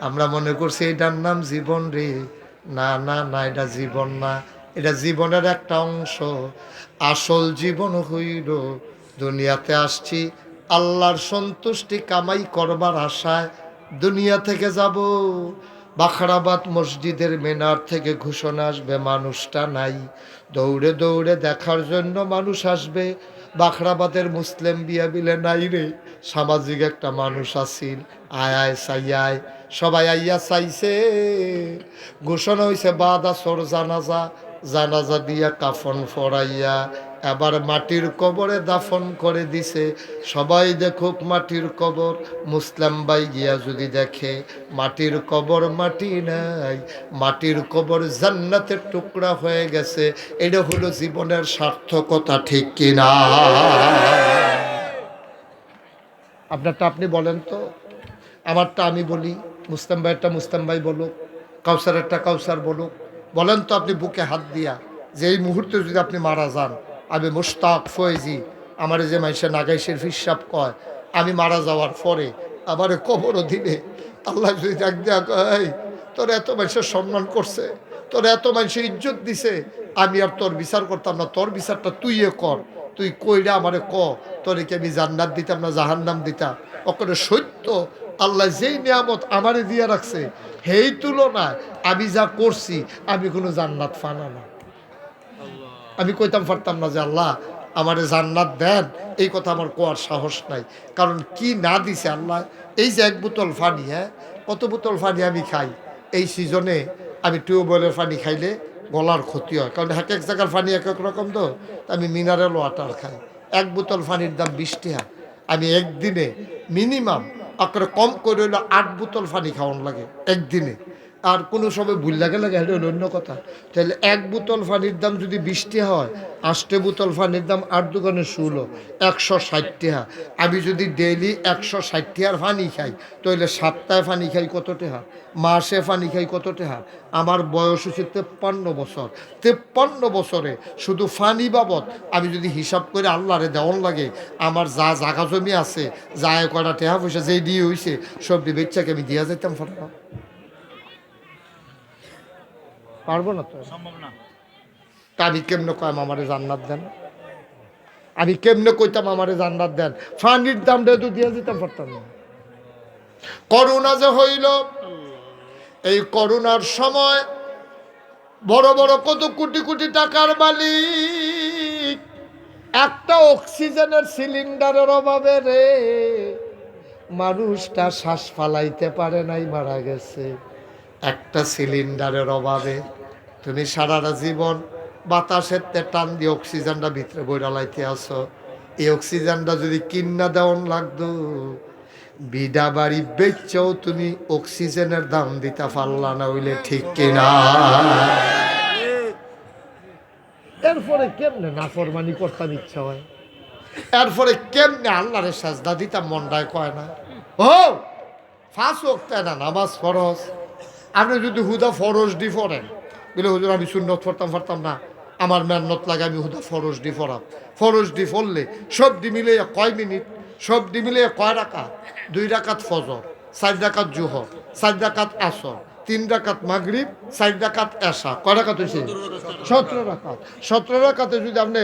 আমরা মনে করছি এটার নাম জীবন রে। না না না, এটা জীবন না। এটা জীবনের একটা অংশ। আসল জীবন হইল, দুনিয়াতে আসছি, আল্লাহর সন্তুষ্টি কামাই করবার আশায় দুনিয়া থেকে যাব। বাখরাবাদ মসজিদের মেনার থেকে ঘোষণা আসবে, মানুষটা নাই। দৌড়ে দৌড়ে দেখার জন্য মানুষ আসবে। বাখরাবাদের মুসলিম বিয়া বিলে নাই রে। সামাজিক একটা মানুষ আসিল, আয় আয়, সাই, আয়। সবাই আইয়া চাইছে। ঘোষণা হয়েছে বাদা সর জানাজা জানাজা দিয়া কাফন ফরাইয়া, এবার মাটির কবরে দাফন করে দিছে। সবাই দেখুক মাটির কবর, মুসলাম বাই গিয়া যদি দেখে, মাটির কবর মাটি নাই, মাটির কবর জান্নাতের টুকরা হয়ে গেছে, এটা হলো জীবনের সার্থকতা, ঠিক কিনা আপনারটা আপনি বলেন তো? আমারটা আমি বলি। মুস্তাম ভাইয়েরটা মুস্তাম ভাই বলুক, কাউসারেরটা কাউসার বলুক, বলেন তো আপনি বুকে হাত দিয়া যে এই মুহূর্তে যদি আপনি মারা যান, আমি মুস্তাক ফয়েজি, আমার যে মাইসে নাগাইশের ফিসাব কয়, আমি মারা যাওয়ার পরে আবার কবরও দিলে আল্লাহ যদি ডাক দেয়া কয়, তোর এত মানুষের সম্মান করছে, তোর এত মানুষের ইজ্জত দিছে, আমি আর তোর বিচার করতাম না, তোর বিচারটা তুইয়ে কর। তুই কইরা আমারে ক, তোরে কি আমি জান্নাত দিতাম না জাহান্নাম দিতাম? ওখানে সত্য, আল্লাহ যেই নিয়ামত আমারে দিয়ে রাখছে সেই তুলনায় আমি যা করছি, আমি কোনো জান্নাত ফানা না। আমি কইতাম পারতাম না যে আল্লাহ, আমারে জান্নাত দেন, এই কথা আমার কোয়ার সাহস নাই। কারণ কি না দিছে আল্লাহ? এই যে এক বোতল ফানি হ্যাঁ? কত বোতল ফানি আমি খাই? এই সিজনে আমি টিউবওয়েলের পানি খাইলে গলার ক্ষতি হয়। কারণ এক এক জায়গার পানি এক এক রকম তো। আমি মিনারেল ওয়াটার খাই। এক বোতল পানির দাম বিশ টাকা। আমি একদিনে মিনিমাম আপনার কম করে হলে আট বোতল পানি খাওয়ান লাগে একদিনে। আর কোনো সময় ভুল লাগে লাগে হলো অন্য কথা। তাহলে এক বোতল পানির দাম যদি বিশটি হয়, আষ্টে বোতল পানির দাম আট দোকানে ষোলো, একশো ষাট টাকা আমি যদি ডেইলি একশো ষাট টাকার পানি খাই, তাহলে সপ্তাহে পানি খাই কত টাকা মাসে পানি খাই কত টাকা আমার বয়স হচ্ছে তেপ্পান্ন বছর। তেপ্পান্ন বছরে শুধু ফানি বাবদ আমি যদি হিসাব করে আল্লাহরে দেওয়ান লাগে, আমার যা জাগা জমি আছে, যা কটা টেহা পয়সা যেই দিয়ে হয়েছে সব বেচ্চাকে আমি দিয়া যেতাম ফাটা পারব না তো? সম্ভব না। তা আমি কেমনে কয়াম আমারে জান্নাত দেন? আমি কেমনে কইতাম আমারে জান্নাত দেন? ফানির দাম তো দিয়ে দিতাম পারতাম না। করোনা যে হইল এই করোনার সময় বড় বড় কত কোটি কোটি টাকার মালিক একটা অক্সিজেনের সিলিন্ডারের অভাবে রে মানুষটা শ্বাস ফালাইতে পারে নাই মারা গেছে। একটা সিলিন্ডারের অভাবে। তুমি সারাটা জীবন বাতাসের তে টান দিয়ে অক্সিজেনটা ভিতরে বইরালাইতে আসো। এই অক্সিজেনটা যদি কিন্না দেওয়ান লাগতো বিডা বাড়ি বেচেও তুমি অক্সিজেনের দাম দিতে পারলা না হইলে ঠিক কিনা। এরপরে কেমনে নাফরমানি করতাম ইচ্ছা হয়? এরপরে কেমনে আল্লাহরে সাজদা দিতাম মন্ডায় কয় না। ও ফাঁস ওক্তায় না নামাজ ফরজ। আপনি যদি হুদা ফরজ দি পড়েন বলে হুজুর, আমি সুন্নত পড়তাম, পারতাম না। আমার মেহনত লাগে, আমি হুদা ফরজ দি পড়াম। ফরজ দি পড়লে সব দি মিলে কয় মিনিট? সব দি মিলে কয় রাকাত? দুই রাকাত ফজর, চার রাকাত জুহর, চার রাকাত আসর, তিন রাকাত মাগরিব, চার রাকাত এসা কয় রাকাত হয়েছে সতেরো রাকাত। সতেরো রাকাতে যদি আপনি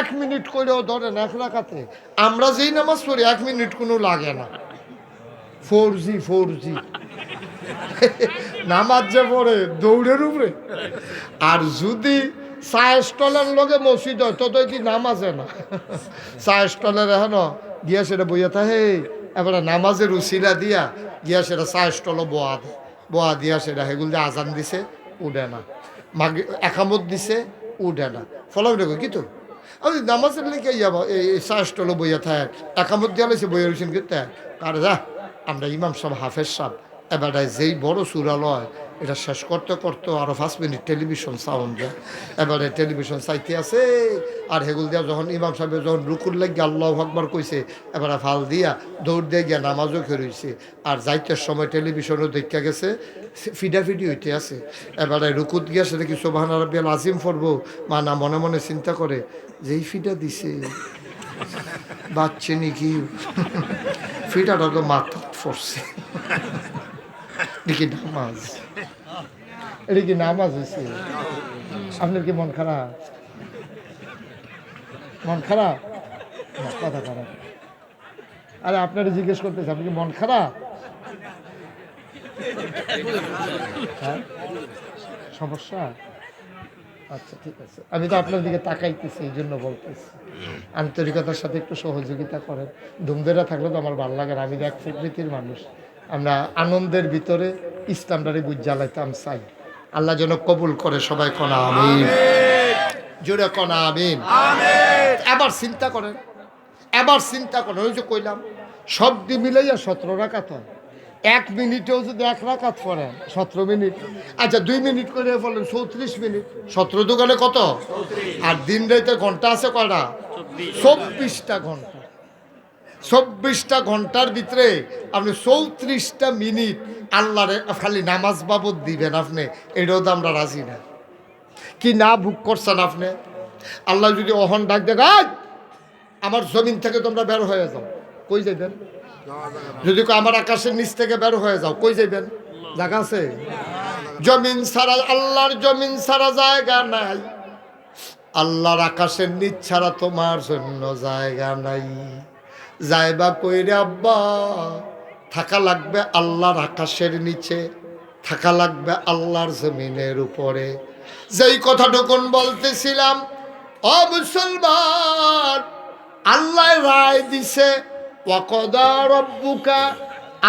এক মিনিট করেও ধরেন এক রাকাতে, আমরা যেই নামাজ পড়ি, এক মিনিট কোনো লাগে না। ফোর জি ফোর জি নামাজ যে পড়ে, দৌড়ের উপরে। আর যদি চা স্টলের লগে মসজিদ হয় তত কি নামাজে না। চা স্টলের এখন গিয়া সেটা বইয়া থাকে এবারে নামাজের উচিলা দিয়া গিয়া সেটা চা স্টল বোয়া দেয় বোয়া দিয়া সেটা সেগুলো দিয়ে আজান দিছে, উঠে না। মাগে, একামত দিছে, উঠে না। ফলাম দেখো কি তো? আমি নামাজের লিখে যাব এই চা স্টল বইয়া থাকে একামত দিয়া লাইছে, বইয়া রয়েছেন কিন্তু কার যা, আমরা ইমাম সব হাফেজ সাহেব। এবারে যেই বড় সুরালয়, এটা শেষ করতে করতে আরও পাঁচ মিনিট টেলিভিশন সাউন্ড দেয়। এবারে টেলিভিশন চাইতে আছে, আর হেগুল দিয়া যখন ইমাম সাহেব যখন রুকুর লাগিয়ে আল্লাহ আকবার কইছে, এবারে ফাল দিয়া দৌড় দিয়ে গিয়া নামাজও খেরইছে আর যাইতে সময় টেলিভিশনও দেখা গেছে, ফিডাফিডি হইতে আছে। এবারে রুকুত গিয়া সেটা কি সোভান আরবিয়াল আজিম ফরবো মা না মনে মনে চিন্তা করে, যেই ফিডা দিছে, বাচ্চে নাকি? ফিটাটা তো মাথা ফরছে এটা নামাজ। এটা কি নামাজ হয়েছে আপনার কি মন খারাপ? মন খারাপ? কথা খারাপ। আরে, আপনারা জিজ্ঞেস করতেছে আপনি কি মন খারাপ? হ্যাঁ? সমস্যা? আচ্ছা ঠিক আছে। আমি তো আপনার দিকে তাকাইতেছি, এই জন্য বলতেছি। আন্তরিকতার সাথে একটু সহযোগিতা করেন। ধুমধেরা থাকলে তো আমার ভালো লাগে না। আমি এক প্রকৃতির মানুষ। আমরা আনন্দের ভিতরে ইসলামটারে বুঝ জ্বালাইতাম চাই। আল্লাহ যেন কবুল করে সবাই কনা আমিন। জোরে কনা আমিন। এবার চিন্তা করেন এবার চিন্তা করেন ওই যে কইলাম সব দিয়ে মিলাইয়া সতেরো রাখাত হয়। এক মিনিটেও যদি এক রাখাত পড়েন সতেরো মিনিট। আচ্ছা দুই মিনিট করে বলেন চৌত্রিশ মিনিট। সতেরো দোকানে কত? আর দিন রাইতে ঘণ্টা আছে কটা চব্বিশটা ঘণ্টা। চব্বিশটা ঘণ্টার ভিতরে আপনি চৌত্রিশটা মিনিট আল্লাহরে খালি নামাজ বাবদ দিবেন আপনি এটাও তো আমরা রাজি না। কি না বুক করছেন আপনি? আল্লাহ যদি অহন ডাক "আয়, আমার জমিন থেকে তোমরা বের হয়ে যাও। কই যাইবেন? যদি আমার আকাশের নিচ থেকে বের হয়ে যাও কই যাইবেন? জায়গা আছে? জমিন ছাড়া আল্লাহর জমিন ছাড়া জায়গা নাই। আল্লাহর আকাশের নিচ ছাড়া তোমার জন্য জায়গা নাই। যাইবা কইরে, আব্বা, থাকা লাগবে আল্লাহর আকাশের নিচে, থাকা লাগবে আল্লাহর জমিনের উপরে। যেই কথাটুকুন বলতেছিলাম ও মুসলমান, আল্লাহ রায় দিছে, ওয়াকদা রব্বুকা,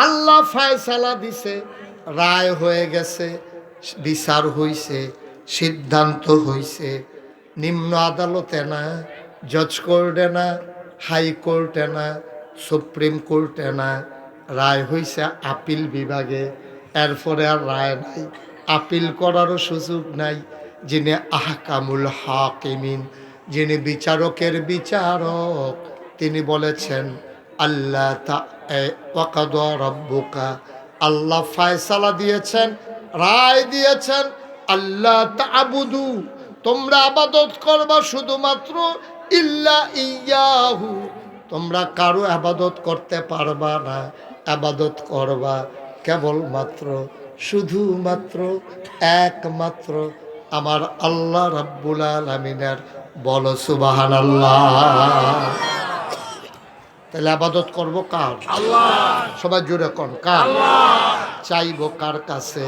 আল্লাহ ফায়সালা দিছে, রায় হয়ে গেছে, বিচার হইছে, সিদ্ধান্ত হইছে, নিম্ন আদালতে না, জজ কোর্টে না হাইকোর্টে না সুপ্রিম কোর্টে না রায় হইছে আপিল বিভাগে। এরপরে আর রায় নাই, আপিল করারও সুযোগ নাই। যিনি আহকামুল হাকিমিন, যিনি বিচারকের বিচারক, তিনি বলেছেন আল্লাহ রব্বুকা। আল্লাহ ফায়সালা দিয়েছেন, রায় দিয়েছেন আল্লাহ তা আবুদু তোমরা আবাদত করবা শুধুমাত্র ইল্লা ইয়াহু তোমরা কারও আবাদত করতে পারবা না আবাদত করবা কেবলমাত্র শুধুমাত্র একমাত্র আমার আল্লাহ রাব্বুল আলমিনের বল সুবাহান আল্লাহ তাহলে আবাদত করব কার? সবাই জুড়ে কন? কার? চাইব কার কাছে?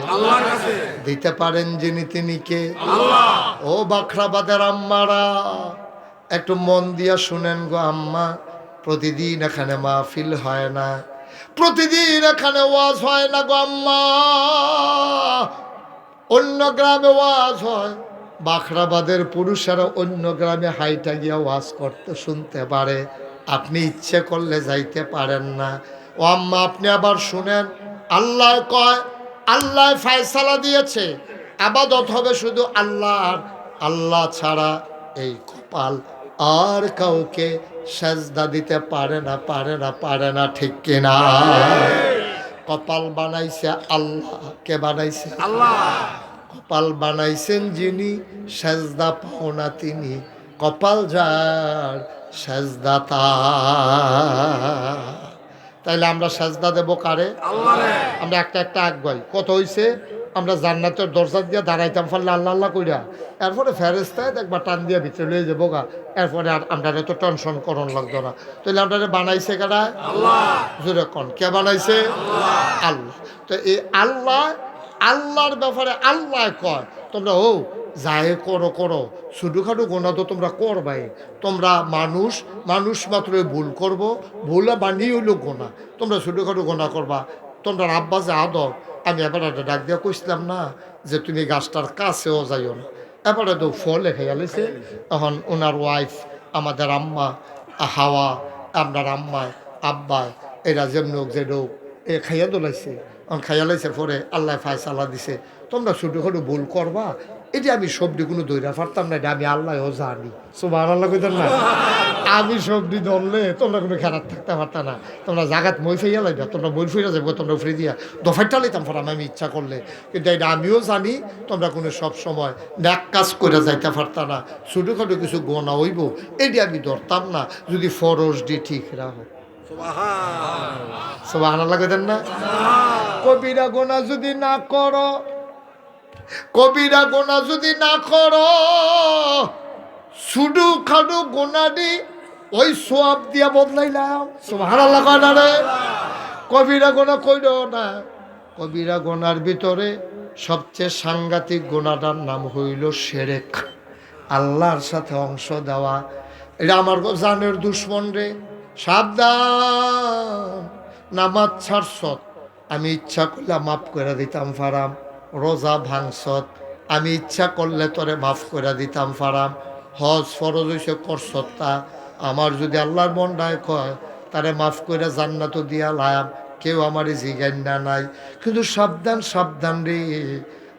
দিতে পারেন যিনি তিনি কে? ও বাখরাবাদের আম্মারা। একটু মন দিয়া শুনেন গো আম্মা, প্রতিদিন এখানে মাহফিল হয় না। প্রতিদিন এখানে ওয়াজ হয় না গো আম্মা। অন্য গ্রামে ওয়াজ হয়, বাখরাবাদের পুরুষেরা অন্য গ্রামে হাইটা গিয়া ওয়াজ করতে শুনতে পারে। আপনি ইচ্ছে করলে যাইতে পারেন না। ও আম্মা, আপনি আবার শুনেন, আল্লাহ কয়, আল্লাহ ফায়সালা দিয়েছে। আবাদত হবে শুধু আল্লাহর আল্লাহ ছাড়া এই কপাল। আর কাউকে সাজদা দিতে পারে না পারে না পারে না ঠিক কিনা? কপাল বানাইছে আল্লাহ। কে বানাইছে? আল্লাহ। কপাল বানাইছেন যিনি সাজদা পাওনা তিনি। কপাল যার সাজদা তাইলে আমরা সাজদা দেব কারে? আমরা একটা একটা আগুয়াই কত হইছে? আমরা জান্নাতের দরজা দিয়ে দাঁড়াইতাম পারলে আল্লাহ আল্লাহ কইরা। এরপরে ফেরেস্তায় একবার টান দিয়ে ভিতরে লয়ে যাব গা। এরপরে আর আমরা তো টেনশন করণ লাগতো না। তাহলে আমরা বানাইছে কারা? জোরে কন কে বানাইছে? আল্লাহ। তো এই আল্লাহ আল্লাহর ব্যাপারে আল্লাহ কয়। তোমরা ও যায় করো করো। ছোটোখাটো গোনা তো তোমরা করবাই। তোমরা মানুষ মানুষ মাত্র ভুল করব। ভুল বানিয়ে হইল গোনা। তোমরা ছোটোখাটো গোনা করবা। তোমরা আব্বা যে আদর আমি এবার একটা ডাক দিয়া কইছিলাম না যে তুমি গাছটার কাছেও যাইও না। এবারে তো ফলে খেয়ালেছে এখন ওনার ওয়াইফ আমাদের আম্মা, হাওয়া, আপনার আম্মায় আব্বায় এরা যে নোক যে ডোক এ খাইয়া দোলাইছে। এখন খাইয়া লাইছে পরে আল্লাহ ফায়সালা দিছে। তোমরা ছোটো ছোটো ভুল করবা এটা আমি সবজি কোনো দৈরা পারতাম না এটা আমি আল্লাহও জানি। সুবাহ আল্লাহ কইতেন না? আমি সবজি ধরলে তোমরা কোনো খেলার থাকতে পারতাম না। তোমরা জাগাত মই ফেইয়া লাইবা তোমরা বই ফিরে যাব তোমরা ফ্রি দিয়া দফাইটা লাইতাম ফরাম আমি ইচ্ছা করলে। কিন্তু এটা আমিও জানি তোমরা কোনো সব সময় ন্যাক কাজ করে যাইতে পারতাম না। ছোটোখাটো কিছু গোনা হইব এটি আমি ধরতাম না যদি ফরজ দি ঠিক রাখো। সোবাহ আল্লাহ কইতেন না? কবিরা গোনা যদি না করো কবিরা গোনা যদি না করো, সুডু খাডু গোনাডি ওই সোয়াব দিয়া বদলাইলাম সোহার আল্লাহ রে? কবিরা গোনা কইর না। কবিরা গোনার ভিতরে সবচেয়ে সাংঘাতিক গোনাটার নাম হইল সেরেক। আল্লাহর সাথে অংশ দেওয়া। এটা আমার জানের দুশ্মন রে। সাবধান। নামাজ ছাড়ছত আমি ইচ্ছা করলে মাফ করে দিতাম ফারাম। রোজা ভাঙছত আমি ইচ্ছা করলে তোরে মাফ করে দিতাম, ফারাম। হজ ফরজ হইছে করছত তা। আমার যদি আল্লাহর মনটায় কয়, তারে মাফ করে জান্নাত দিয়া লায়াম। কেউ আমার জিগান না নাই। কিন্তু সাবধান সাবধান রে।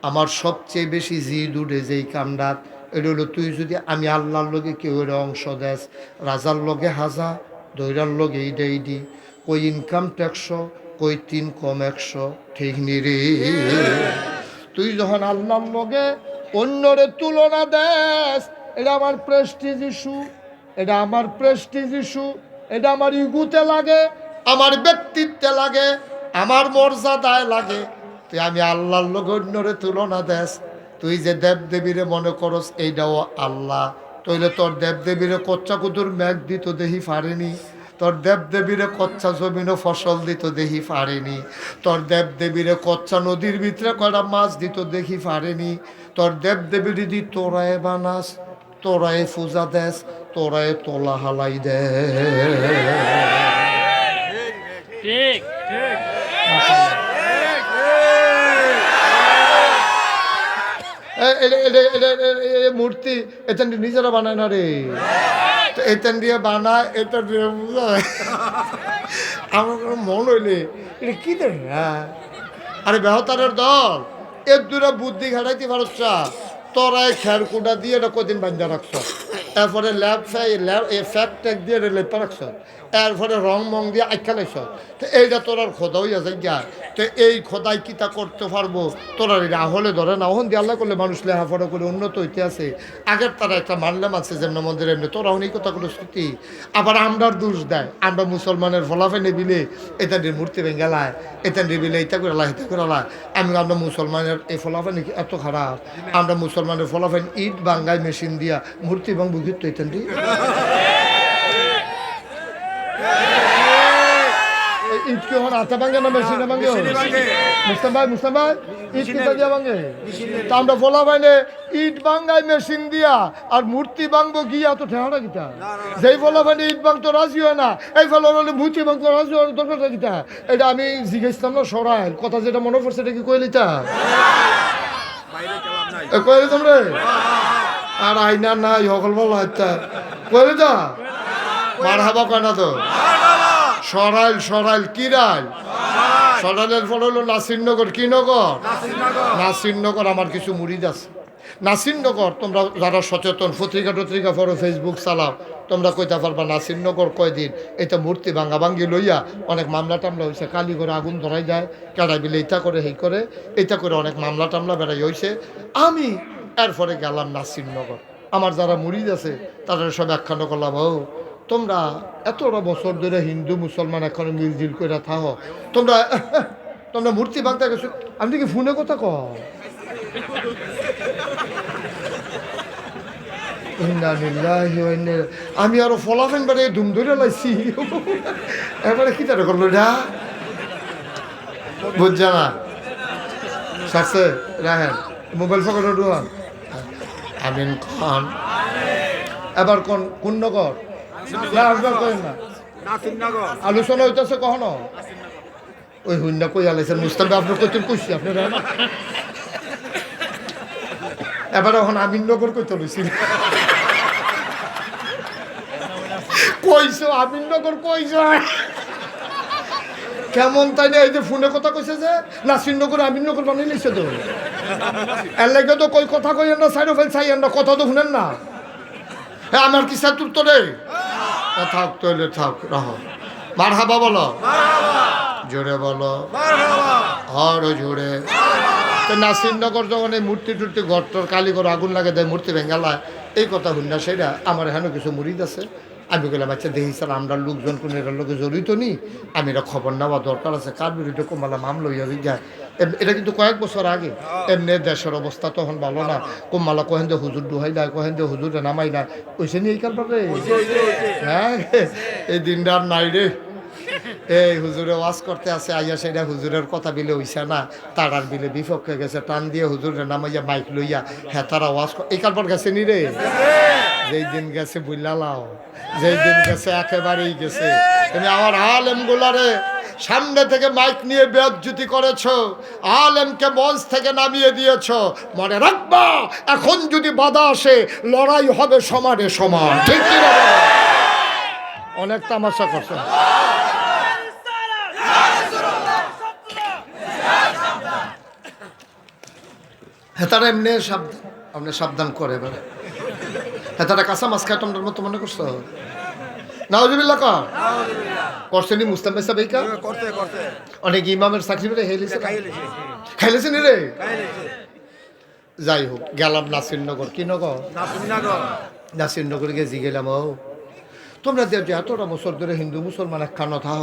আমার সবচেয়ে বেশি জিদ উঠে যেই কামডাত এটা হলো তুই যদি আমি আল্লাহর লগে কেউ এর অংশ দেস, রাজার লগে হাজা, দৈরার লগে এইটা এইডি কই ইনকাম ট্যাক্সো কই তিন কম একশো। ঠিক নি রে। তুই যখন আল্লাহর লগে অন্যরে তুলনা দেস, এটা আমার প্রেস্টিজ ইস্যু এটা আমার প্রেস্টিজ ইস্যু এটা আমার ইগুতে লাগে, আমার ব্যক্তিত্বে লাগে, আমার মর্যাদায় লাগে। তুই আমি আল্লাহর লোক অন্যরে তুলনা দেস, তুই যে দেব দেবীরে মনে করস, এইটাও আল্লাহ। তইলে তোর দেব দেবীরে কচ্চা কুতুর মেঘ দিত দেহি পারেনি। তোর দেব দেবীরে কচ্চা জমিনও ফসল দিত দেখি পারেনি তোর দেব দেবীরে কচ্চা নদীর ভিতরে কয়টা মাছ দিত দেখি পারেনি তোর দেব দেবীর দি তোরায় বানাস তোরায় পূজা দেস তোরায় তোলা হালাই দে মূর্তি এতেন নিজেরা বানায় না রে তো এতেন দিয়ে বানায়, এটা দিয়ে বুঝায়। আমার কোনো মন হইলে এটা কি দেখ আরে বেহতারের দল। এর দূরে বুদ্ধি ঘাটাইতে পারছা তোরাই খের কুটা দিয়ে এটা কদিন বান্ধা রাখছ? এরপরে ল্যাব ফ্যাই, ল্যাব এই ফ্যাক ট্যাক দিয়ে এটা লেপা রাখছ। এরপরে রং মং দিয়ে আখ্যা লাইছ। তো এইটা তোর আর খোদা হইয়া যায় গিয়া তো এই খোদাই কিতা করতে পারব? তোরা এটা হলে ধরে না। ওহন দিয়ে করলে মানুষ লেহাফড়া করে উন্নত হইতে আছে। আগের তারা একটা মানলাম আছে যেমন মন্দির এমনি। তোরা অনেক কথা করে স্মৃতি আবার আমরার দোষ দেয়। আমরা মুসলমানের ফলাফেনে বিলে এটা নিয়ে মূর্তি ভেঙ্গালায় এটা নিয়ে বিলে এটা করে লাই এটা করে লাই আমি আমরা মুসলমানের এই ফলাফে নাকি এত খারাপ। আমরা মুসলমানের ফলাফেন ইট বাঙ্গাই মেশিন দিয়া মূর্তি এবং বুঝিত এটা ইট কি হন আতা ভাঙে না মেশিনে ভাঙে? মুস্তাম ভাই মুস্তাম ভাই ইট কিতা দিয়া ভাঙে? তা আমরা বলা ভাইনে ইট ভাঙ্গাই মেশিন দিয়া আর মূর্তি ভাঙবো গিয়া তো ঠেহাটা কিতা যেই বলা ভাইনে ইট ভাঙতো রাজি হয় না। এই ফলে হলে মূর্তি ভাঙতো রাজি হয় দরকারটা কিতা এটা আমি জিজ্ঞেসতাম না সরাই কথা যেটা মনে পড়ছে এটা কি কইলিতা? কইলি তোমরে? আর আইনা নাই সকল বল আচ্ছা। কয়ে তা মার হাবা কয় না তো? সরাইল সরাইল কিরাইল সরাইলের পর হলো নাসিরনগর কি নগর? নাসিরনগর। আমার কিছু মুড়িদ আছে। নাসিরনগর তোমরা যারা সচেতন পত্রিকা টত্রিকা পড়ো ফেসবুক চালাও। তোমরা কইতে পারবা নাসিরনগর কয়দিন? এটা মূর্তি ভাঙ্গা ভাঙ্গি লইয়া অনেক মামলা টামলা হয়েছে কালি করে আগুন ধরাই যায় কেডা বিলে এটা করে হেই করে এটা করে অনেক মামলা টামলা বেড়াই হয়েছে আমি এরপরে গেলাম নাসিরনগর আমার যারা মুড়িদ আছে তারা সব একখানো করলাম ও, তোমরা এতটা বছর ধরে হিন্দু, মুসলমান এখন মিলজিল করে থাকো তোমরা তোমরা মূর্তি ভাঙতে গেছো, আমি কি ফোনে কথা কও? আমি আরও ফলাফেন বারে ধুম ধরে লাইছি। এবারে কি তার করল এটা বুঝছা না? সারছে রাহেন মোবাইল ফকর ডুয়ান আমিন খান। এবার কোন কোন নগর? আলোচনা হইতেছে কখনো? ওই শূন্য কই আলাইছেন? মুস্তাফা, আপনার কইতেন কইছি আপনার এবার এখন আমিননগর কইতে লইছিল কইছো? আমিননগর কইছো? কেমন তাই না? এই যে ফোনে কথা কইছে যে নাসিরনগর আমিননগর বানাই লিখছে তো। এর লাগে তো কই কথা কইেন না সাইড ফেল চাইয়েন না, কথা তো শুনেন না। হ্যাঁ আমার কি সাতুর তো রে থাক তৈলে থাক, রহ। মার হাবা বলো। জোরে বলো। হর জোরে। তো নাসিরনগর যখন এই মূর্তি টুর্তি গর্তর কালীগর আগুন লাগে দেয়, মূর্তি ভেঙ্গালায় এই কথা শুন না, সেটা আমার এখানে কিছু মুড়িদ আছে। আমি বললাম আচ্ছা দেখি স্যার, আমরা লোকজন কোনো এটার লোকে জড়িত নি? আমি এটা খবর নেওয়া দরকার আছে। কার বিরুদ্ধে কোমালা মামলা হইয়া যায় এটা কিন্তু কয়েক বছর আগে। এমনি দেশের অবস্থা তখন ভালো না। কোমালা কহেন যে, হুজুর ডুহাই না কহেন যে, হুজুর নামাই না কইছে নি এই কারণে হ্যাঁ এই দিনটা আর নাই রে। এই হুজুরে ওয়াজ করতে আছে, আইয়া সেটা হুজুরের কথা বিলে হইছে না। তারার বিলে বিপক্ষে গেছে, টান দিয়ে হুজুরে নামাইয়া মাইক লইয়া হ্যাঁ তারা ওয়াজ এই কারপর গেছে নি রে? যেই দিন গেছে বুঝলালাও যেই দিন গেছে একেবারেই গেছে। তুমি আমার আলেম গুলারে সামনে থেকে মাইক নিয়ে বেজ্জুতি করেছ, আলেমকে মঞ্চ থেকে নামিয়ে দিয়েছ। মনে রাখবা, এখন যদি বাধা আসে, লড়াই হবে সমানে সমান। ঠিক অনেক তামাশা করছে। হ্যাঁ তারা এমনি সাবধান, আপনি সাবধান করে এবারে হ্যাঁ তারা কাঁচা মাছ খায় তোমার মতো মনে করছ? নাওজবিল্লা কর। করছেনি মুস্তাম ভাই সাহেব এই কাজ? করতে করতে অনেক ইমামের চাকরি পেলে হেলিছে খাই লেছে রে? যাই হোক গেলাম নাসিরনগর। কি নগর? নাসিরনগর। গেলাম ও। তোমরা যে এতটা ধরে হিন্দু মুসলমান একখানো থাহ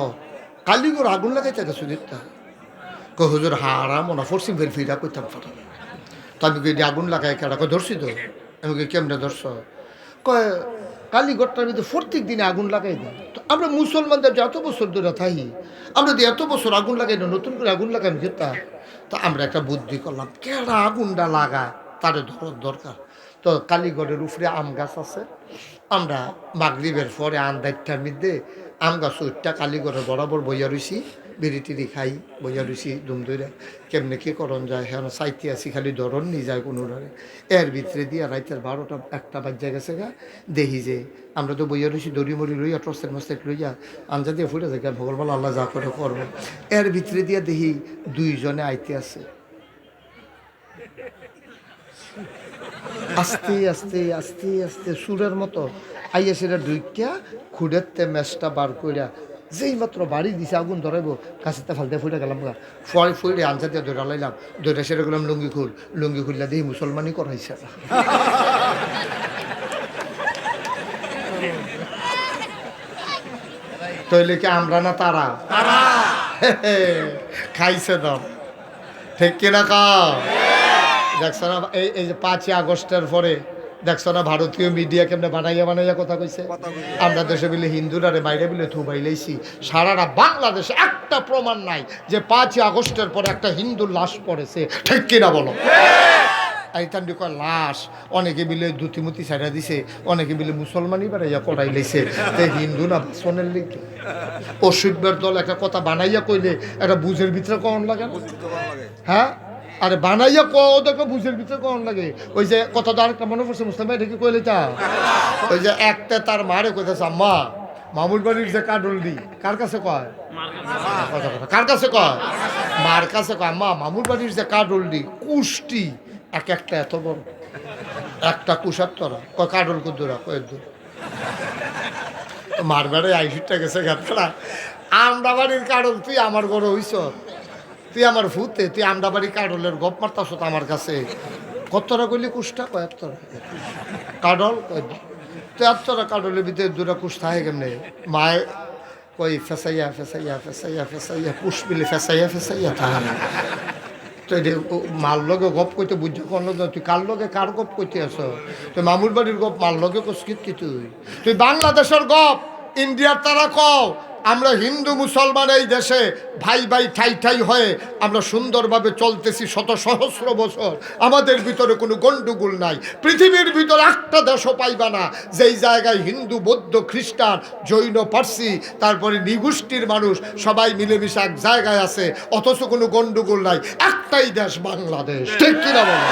কালিগর আগুন লাগাইতে গেছো দিতা কো হুজুর হারাম ওনা ফরসিম ফের ফিরা করতাম ফাটা তো আমি আগুন লাগাই কেডা? ধরছি তো? আমি কেমনে ধরছ? কয় কালীগড়টার ভিতরে প্রত্যেক দিনে আগুন লাগাই দিই তো আমরা মুসলমানদের যে এত বছর ধরে থাকি, আমরা যে এত বছর আগুন লাগাই না নতুন করে আগুন লাগাই যেতা তা আমরা একটা বুদ্ধি করলাম, কেডা আগুনটা লাগা তার ধরার দরকার। তো কালীগড়ের উপরে আম গাছ আছে। আমরা মাগরিবের পরে আন্দাইটার মধ্যে, আম গাছ ওইটা কালীগড়ের বরাবর বইয়া রইছি। বিড়ি টিড়ি খাই, বইয়া রইছি দুম ধরে কেমনে কি করণ যায় হ্যাঁ চাইতে আসি খালি ধরন নিয়ে যায় কোনো ধরে এর ভিতরে দিয়া রাইতের বারোটা একটা বাজ্যা গেছে গা দেখি যে। আমরা তো বইয়া রইছি দড়ি মরি লইয়া টর্চের মস্তেক লইয়া আঞ্জা দিয়ে ফুটে যায় ভগবান আল্লাহ যা করে করব এর ভিতরে দিয়া দেখি দুইজনে আইতে আছে। আস্তে আস্তে আস্তে আস্তে সুরের মতো। আইয়া সেটা ঢুকিয়া খুঁড়েতে ম্যাচটা বার কইরা যেই মাত্র বাড়ি দিছে আগুন ধরাইব কাছেতে ফালতে ফুটে গেলাম গা। ফয় ফুড়ে আনসা দিয়ে ধরা লাইলাম ধরে সেটা গেলাম লুঙ্গি খুল লুঙ্গি খুললা দেখি মুসলমানই করাইছে। তৈলে কি আমরা না তারা? খাইছে দাম। ঠিক কিনা কা দেখছ না এই এই যে পাঁচই আগস্টের পরে দেখছ না ভারতীয় মিডিয়া কেমনে বানাইয়া বানাইয়া কথা কইছে? আমরা দেশে বিলে হিন্দুরারে বাইরে বিলে থু বাইলেছি সারারা বাংলাদেশে একটা প্রমাণ নাই যে পাঁচই আগস্টের পরে একটা হিন্দুর লাশ পড়েছে। ঠিক কিনা বলো? আইতান্ডি কয় লাশ? অনেকে মিলে দুতিমতি ছাড়া দিছে অনেকে মিলে মুসলমানই বাড়াইয়া করাই লাইছে। তে হিন্দু না বাসনের লিখে অসুখবের দল একটা কথা বানাইয়া কইলে একটা বুঝের ভিতরে কখন লাগে না? হ্যাঁ? আরে বানাইয়া ক ওদেরকে বুঝের ভিতরে কখন লাগে? ওই যে কথাটা আরেকটা মনে পড়ছে মুসলাম ভাই ঢেকে কইলে তা ওই যে একটা তার মারে কইতেছে আম্মা মামুর বাড়ির যে কাডল দি কার কাছে কয়? কথা কথা কার কাছে কয়? মার কাছে কয় আম্মা মামুর বাড়ির যে কাডল দি কুষ্টি। এক একটা এত বড়। একটা কুষার তোরা কয় কাডল কুদুরা কয় দূর? মার বাড়ি আইসিটা গেছে গাতরা আমরা বাড়ির কাডল তুই আমার ঘরে হইছ? তুই আমার ভূতে, তুই আমরা বাড়ি কাডলের গপ মারতাস তো আমার কাছে। কতটা কইলি কুষ্টা? কয় এতটা কাডল? কয় দু। তো কাডলের ভিতরে দুটা কুষ থাকে কেমনে? মায়ে কই ফেসাইয়া ফেসাইয়া ফেসাইয়া ফেসাইয়া, কুশ বিলে ফেসাইয়া ফেসাইয়া তাহার তো মার লগে গপ কইতে বুঝছ কোন লগে তুই কার লগে কার গপ কইতে আস তুই মামুর বাড়ির গপ মাল লগে কসকিত কি তুই? তুই বাংলাদেশের গপ, ইন্ডিয়ার তারা কও আমরা হিন্দু মুসলমান এই দেশে ভাই ভাই ঠাই ঠাই হয়ে আমরা সুন্দরভাবে চলতেছি শত সহস্র বছর। আমাদের ভিতরে কোনো গন্ডগোল নাই। পৃথিবীর ভিতরে একটা দেশও পাইবা না। যেই জায়গায় হিন্দু, বৌদ্ধ, খ্রিস্টান, জৈন, পার্সি, তারপরে নিগুষ্টির মানুষ সবাই মিলেমিশে এক জায়গায় আছে, অথচ কোনো গন্ডগোল নাই। একটাই দেশ বাংলাদেশ। ঠিক কিনা বলো?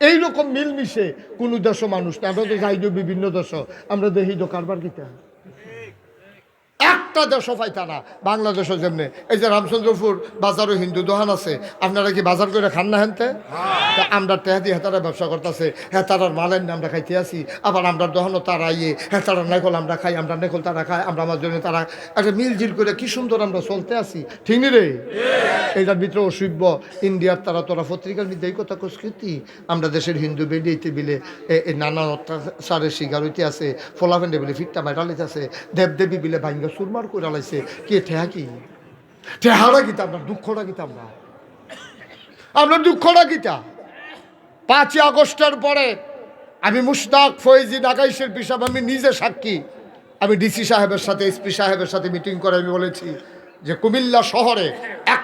এইরকম মিলমিশে কোনো দেশও মানুষ না। আমরা তো যাই বিভিন্ন দেশ আমরা দেখি তো কারবার কিতা? একটা দেশও পাইতা না বাংলাদেশও যেমনি এই যে রামচন্দ্রপুর বাজারও হিন্দু দোহান আছে আপনারা কি বাজার করে খান না হেনতে? আমরা টেহাদি হেতারা ব্যবসা করতেছে হেতারার মালের আমরা খাইতে আসি আবার আমরা দোকানও তারা ইয়ে হেতারার নেকল আমরা খাই আমরা নেকল তারা খাই আমরা আমার জন্য তারা একটা মিলজিল করে কি সুন্দর আমরা চলতে আসি। ঠিক নি রে? এইটার ভিতরে অসভ্য ইন্ডিয়ার তারা তোরা পত্রিকার মধ্যে এই কথা সংস্কৃতি আমরা দেশের হিন্দু বেডিয়েতে বিলে নানা অত্যাচারের শিকার হইতে আছে ফলাফেন্ডে বিলে ফিটটা মাইরালিতে আছে দেবদেবী বিলে ভাঙ্গা সুরমার করে লাইছে কি, ঠেহা কি? ঠেহারা গীতা আপনার দুঃখটা গীতা আমরা? আপনার দুঃখটা গীতা? পাঁচই আগস্টের পরে আমি মুশতাক ফৈজি নাগাইশের পিসাব আমি নিজে সাক্ষী। আমি ডিসি সাহেবের সাথে, এসপি সাহেবের সাথে মিটিং করে আমি বলেছি যে কুমিল্লা শহরে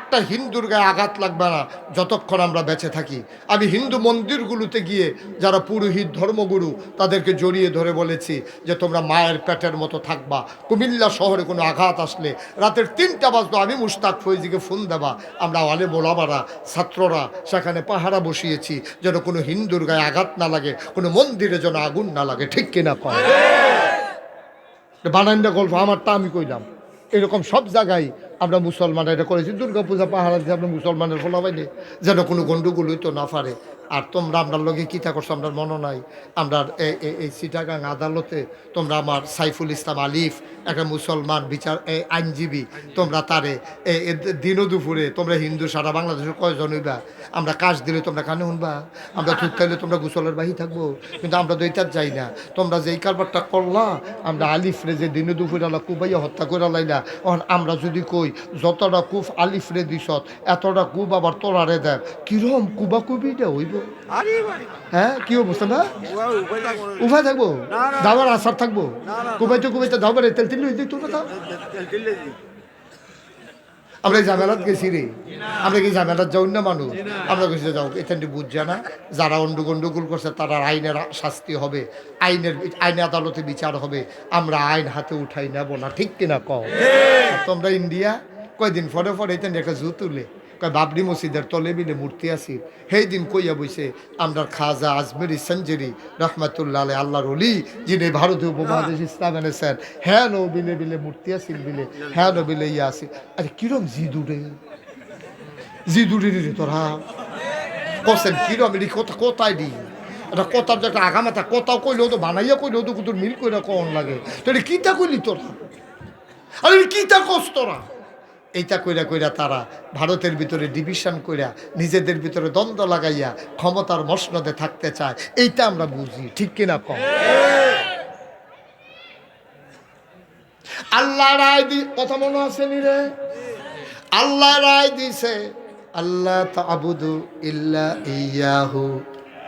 একটা হিন্দুর গায়ে আঘাত লাগবে না যতক্ষণ আমরা বেঁচে থাকি। আমি হিন্দু মন্দিরগুলোতে গিয়ে যারা পুরোহিত ধর্মগুরু তাদেরকে জড়িয়ে ধরে বলেছি যে তোমরা মায়ের পেটের মতো থাকবা। কুমিল্লা শহরে কোনো আঘাত আসলে রাতের তিনটা বাজতো আমি মুস্তাক ফৈজিকে ফোন দেবা। আমরা আলে মোলামারা ছাত্ররা সেখানে পাহারা বসিয়েছি যেন কোনো হিন্দুর গায়ে আঘাত না লাগে কোনো মন্দিরে যেন আগুন না লাগে ঠিক কিনা কয়? বানাইন্দা গল্প আমারটা আমি কইলাম। এরকম সব জায়গায় আমরা মুসলমানরা এটা করেছি দুর্গা পূজা পাহারা দিয়ে আমরা মুসলমানের ফলাবাইনি যেন কোনো গন্ডগোল হইতো না পারে। আর তোমরা আপনার লগে কিতা করছ? আপনার মনে নাই। আমরা এই- সিটাগাং আদালতে তোমরা আমার সাইফুল ইসলাম আলিফ, একটা মুসলমান বিচার আইনজীবী, তোমরা তারে দিনও দুপুরে তোমরা হিন্দু, সারা বাংলাদেশের কয়জন হইবা? আমরা কাজ দিলে তোমরা কানে শুনবা, আমরা থুক খাইলে তোমরা গুসলের বাহি থাকব, কিন্তু আমরা দইতার যাই না। তোমরা যেই কারবারটা করলা, আমরা আলিফরে যে দিনে দুপুরে আলা কুবাইয়া হত্যা করে লাইলা এখন আমরা যদি কই, যতটা কুফ আলিফরে দিছত এতটা কুব আবার তোরারে দেয়, কিরম কুবা কুবিটা হইব? হ্যাঁ কি অবস্থা না। উভয় থাকব। দাবার আসার থাকব? না, না। কুবাইতে কুবাইতে দাবার তেল তিল তোর কথা। আমরা এই ঝামেলাত গেছি রে। আমরা কি ঝামেলাত যাও না মানুষ? আমরা গেছি যাও এখানটি বুঝছে না যারা অন্ডু গন্ডগোল করছে তারা আইনের শাস্তি হবে। আইনের আইনে আদালতে বিচার হবে। আমরা আইন হাতে উঠাই নেব না ঠিক কিনা কও? তোমরা ইন্ডিয়া কয়দিন পরে পরে এখানে একটা জু তুলে। বাবরি মসজিদের তলে বিলে মূর্তি আসি সেই দিন কইয়া বইছে আমরা খাজা আজমেরি সঞ্জেরি রহমাতুল্লাহ আলাই আল্লাহর অলি যিনি ভারতীয় উপমহাদেশ ইসলাম এনেছেন। হ্যাঁ নো বিলে বিলে মূর্তি আসিল বিলে হ্যাঁ নো বিলে ইয়া আসি আরে কিরম জিদুরে জিদুরে রে তোরা। কসেন কিরম এটি কথা কোথায় দি? এটা কথার যে একটা আগামাতা কথাও কইলেও তো বানাইয়া কইলেও তো তোর মিল কইরা কন লাগে। তো এটা কিতা কইলি তোরা? আরে কিতা কস তোরা? এইটা কইরা কইরা তারা ভারতের ভিতরে ডিভিশন কইরা নিজেদের ভিতরে দ্বন্দ্ব লাগাইয়া ক্ষমতার মসনদে থাকতে চায়, এইটা আমরা বুঝি। ঠিক কিনা কম? আল্লাহ রায় দি, কথা মনে আছে নি রে? আল্লাহ রায় দিছে আল্লাহ তাবুদু ইল্লা ইয়াহু।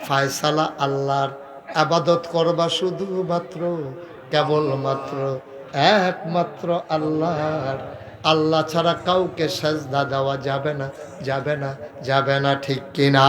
ফায়সালা আল্লাহর আবাদত করবা শুধুমাত্র, কেবলমাত্র একমাত্র আল্লাহর আল্লাহ ছাড়া কাউকে সাজদা দেওয়া যাবে না যাবে না যাবে না ঠিক কিনা।